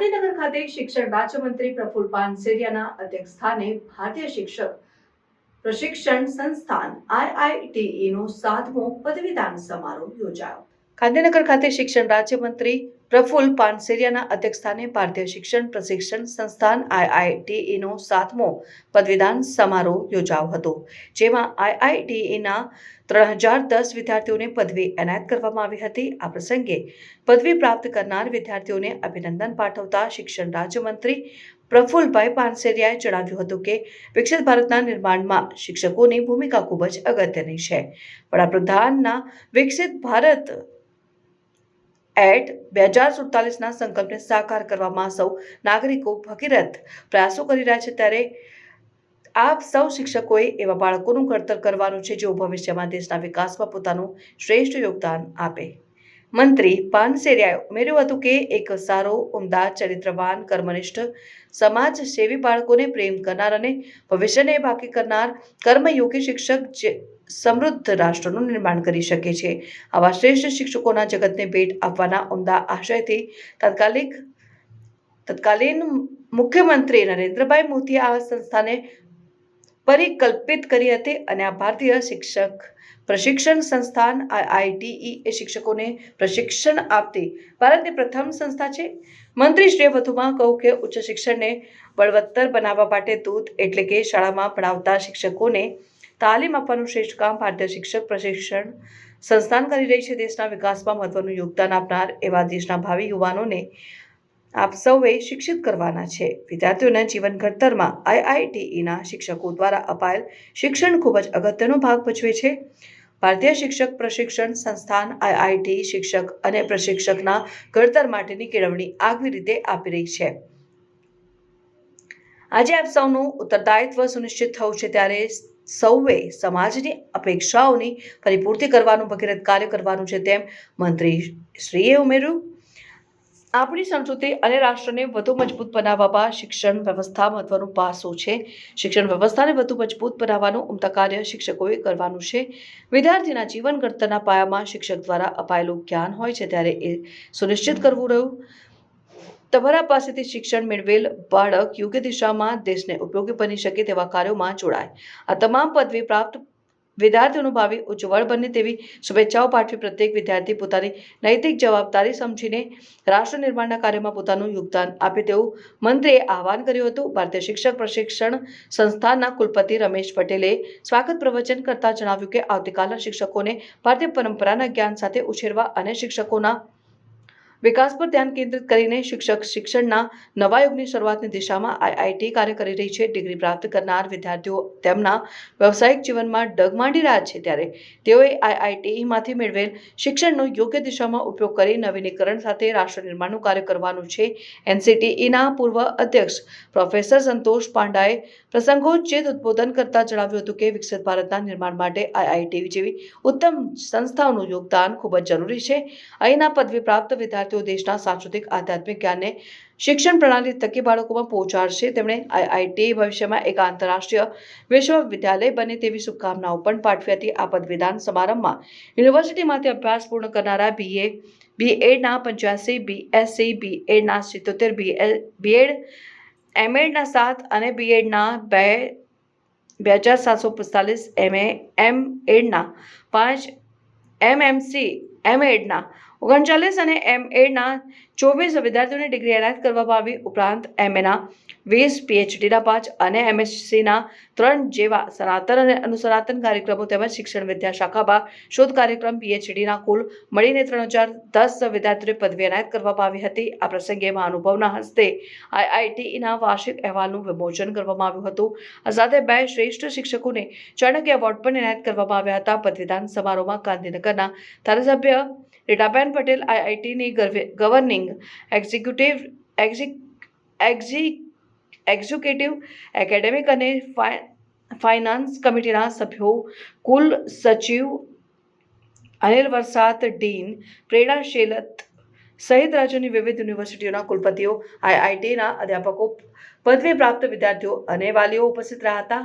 ગાંધીનગર ખાતે શિક્ષણ રાજ્યમંત્રી પ્રફુલ પાનસેરિયાના અધ્યક્ષસ્થાને ભારતીય શિક્ષક પ્રશિક્ષણ સંસ્થાન આઈઆઈટીઈ નો સાતમો પદવીદાન સમારોહ યોજાયો. ગાંધીનગર ખાતે શિક્ષણ રાજ્યમંત્રી પ્રફુલ પાનસેરિયાના અધ્યક્ષસ્થાને ભારતીય શિક્ષણ પ્રશિક્ષણ સંસ્થાન આઈઆઈટીઈનો સાતમો પદવીદાન સમારોહ યોજાયો હતો, જેમાં આઈઆઈટીઈના ત્રણ હજાર દસ વિદ્યાર્થીઓને પદવી એનાયત કરવામાં આવી હતી. આ પ્રસંગે પદવી પ્રાપ્ત કરનાર વિદ્યાર્થીઓને અભિનંદન પાઠવતા શિક્ષણ રાજ્યમંત્રી પ્રફુલભાઈ પાનસેરિયાએ જણાવ્યું હતું કે, વિકસિત ભારતના નિર્માણમાં શિક્ષકોની ભૂમિકા ખૂબ જ અગત્યની છે. વડાપ્રધાનના વિકસિત ભારત એટ બે હજાર સુડતાલીસના સંકલ્પને સાકાર કરવામાં સૌ નાગરિકો ભગીરથ પ્રયાસો કરી રહ્યા છે ત્યારે આપ સૌ શિક્ષકોએ એવા બાળકોનું ઘડતર કરવાનું છે જેઓ ભવિષ્યમાં દેશના વિકાસમાં પોતાનું શ્રેષ્ઠ યોગદાન આપે. મંત્રી પાનસેરિયાએ ઉમેર્યું હતું કે એક સારો, ઉમદા, ચરિત્રવાન, કર્મનિષ્ઠ સમાજ સેવી બાળકોને પ્રેમ કરનાર અને ભવિષ્યને બાકી કરનાર કર્મયોગી શિક્ષક સમૃદ્ધ રાષ્ટ્રનું નિર્માણ કરી શકે છે. આવા શ્રેષ્ઠ શિક્ષકોના જગતને ભેટ આપવાના ઉમદા આશયથી તાત્કાલિક, તત્કાલીન મુખ્યમંત્રી નરેન્દ્રભાઈ મોદીએ આ સંસ્થાને પરિકલ્પિત કરી હતી અને આ ભારતીય શિક્ષક પ્રશિક્ષણ સંસ્થાન આઈઆઈટીઈ એ શિક્ષકોને પ્રશિક્ષણ આપતી ભારતની પ્રથમ સંસ્થા છે. મંત્રીશ્રીએ વધુમાં કહ્યું કે ઉચ્ચ શિક્ષણને બળવત્તર બનાવવા માટે દૂત એટલે કે શાળામાં ભણાવતા શિક્ષકોને તાલીમ આપવાનું શ્રેષ્ઠ કામ ભારતીય શિક્ષક પ્રશિક્ષણ સંસ્થાન કરી રહી છે. દેશના વિકાસમાં મહત્વનું યોગદાન આપનાર એવા દેશના ભાવિ યુવાનોને આપ સૌએ શિક્ષિત કરવાના છે. વિદ્યાર્થીઓના જીવન ઘડતરમાં આઈઆઈટીઈના શિક્ષકો દ્વારા અપાયેલ શિક્ષણ ખૂબ જ અગત્યનો ભાગ ભજવે છે. ભારતીય શિક્ષક પ્રશિક્ષણ સંસ્થાન આઈઆઈટી શિક્ષક અને પ્રશિક્ષકના ઘડતર માટેની કેળવણી આગવી રીતે આપી રહી છે. આજે આપ સૌનું ઉત્તરદાયિત્વ સુનિશ્ચિત થયું છે ત્યારે સૌએ સમાજની અપેક્ષાઓની પરિપૂર્તિ કરવાનું ભગીરથ કાર્ય કરવાનું છે તેમ મંત્રી શ્રીએ ઉમેર્યું. આપણી સંસ્કૃતિ અને રાષ્ટ્રને વધુ મજબૂત બનાવવામાં શિક્ષણ વ્યવસ્થા મહત્વનું પાસું છે. શિક્ષણ વ્યવસ્થાને વધુ મજબૂત બનાવવાનું ઉમદા કાર્ય શિક્ષકોએ કરવાનું છે. વિદ્યાર્થીના જીવન ઘડતરના પાયામાં શિક્ષક દ્વારા અપાયેલું જ્ઞાન હોય છે ત્યારે એ સુનિશ્ચિત કરવું રહ્યું. તમારા પાસેથી શિક્ષણ મેળવેલ બાળક યોગ્ય દિશામાં દેશને ઉપયોગી બની શકે તેવા કાર્યોમાં જોડાય. આ તમામ પદવી પ્રાપ્ત વિદ્યાર્થીઓનું ભાવિ ઉજ્જવળ બને તેવી શુભેચ્છાઓ પાઠવી પ્રત્યેક વિદ્યાર્થી પોતાની નૈતિક જવાબદારી સમજીને રાષ્ટ્ર નિર્માણના કાર્યમાં પોતાનું યોગદાન આપે તેવું મંત્રીએ આહવાન કર્યું હતું. ભારતીય શિક્ષક પ્રશિક્ષણ સંસ્થાના કુલપતિ રમેશ પટેલે સ્વાગત પ્રવચન કરતા જણાવ્યું કે આવતીકાલના શિક્ષકોને ભારતીય પરંપરાના જ્ઞાન સાથે ઉછેરવા અને શિક્ષકોના વિકાસ પર ધ્યાન કેન્દ્રિત કરીને શિક્ષક શિક્ષણના નવા યુગની શરૂઆતની દિશામાં આઈઆઈટી કાર્ય કરી રહી છે. ડિગ્રી પ્રાપ્ત કરનાર વિદ્યાર્થીઓ તેમના વ્યવસાયિક જીવનમાં ડગ માંડી રહ્યા છે ત્યારે તેઓએ આઈઆઈટીમાંથી મેળવેલ શિક્ષણનો યોગ્ય દિશામાં ઉપયોગ કરી નવીનીકરણ સાથે રાષ્ટ્ર નિર્માણનું કાર્ય કરવાનું છે. એનસીટીઈના પૂર્વ અધ્યક્ષ પ્રોફેસર સંતોષ પાંડાએ પ્રસંગોચિત ઉદ્બોધન કરતા જણાવ્યું હતું કે વિકસિત ભારતના નિર્માણ માટે આઈઆઈટી જેવી ઉત્તમ સંસ્થાઓનું યોગદાન ખૂબ જ જરૂરી છે. અહીંના પદવી પ્રાપ્ત વિદ્યાર્થીઓ દેશના સાંસ્કૃતિક, આધ્યાત્મિક જ્ઞાનને શિક્ષણ પ્રણાલી થકી બાળકોમાં પહોંચાડશે તેમણે આઈઆઈટી ભવિષ્યમાં એક આંતરરાષ્ટ્રીય વિશ્વવિદ્યાલય બને તેવી શુભકામનાઓ પણ પાઠવી હતી. આ પદવીદાન સમારંભમાં યુનિવર્સિટીમાંથી અભ્યાસ પૂર્ણ કરનારા બીએ બીએડના પંચ્યાસી બીએસસી બીએડના સિત્તોતેર બીએડ એમએડના સાત અને બીએડના બે બે હજાર સાતસો પિસ્તાલીસ એમએ એમ એડના પાંચ એમએમસી એમ એડના ઓગણચાલીસ અને એમ એડના ચોવીસ વિદ્યાર્થીઓને ડિગ્રી એનાયત કરવામાં આવી. ઉપરાંત એમએના વીસ પીએચડીના પાંચ અને એમએસસીના ત્રણ જેવા સનાતન અને અનુસનાતન કાર્યક્રમો તેમજ શિક્ષણ વિદ્યા શાખામાં શોધ કાર્યક્રમ પીએચડીના કુલ મળીને ત્રણ હજાર દસ વિદ્યાર્થીઓને પદવી એનાયત કરવામાં આવી હતી. આ પ્રસંગે મહાનુભાવના હસ્તે આઈઆઈટીના વાર્ષિક અહેવાલનું વિમોચન કરવામાં આવ્યું હતું. આ સાથે બે શ્રેષ્ઠ શિક્ષકોને ચાણક્ય એવોર્ડ પણ એનાયત કરવામાં આવ્યા હતા. પદવીદાન સમારોહમાં ગાંધીનગરના ધારાસભ્ય રીટાબેન પટેલ આઈઆઈટીની ગવર્નિંગ એક્ઝિક્યુટિવ એક્ઝિક એક્ઝિ એક્ઝિક્યુટિવ એકેડેમિક અને ફાઇનાન્સ કમિટીના સભ્યો, કુલ સચિવ અનિલ વરસાદ ડીન, પ્રેરણા શેલત સહિત રાજ્યની વિવિધ યુનિવર્સિટીઓના કુલપતિઓ આઈઆઈટીના અધ્યાપકો, પદવી પ્રાપ્ત વિદ્યાર્થીઓ અને વાલીઓ ઉપસ્થિત રહ્યા હતા.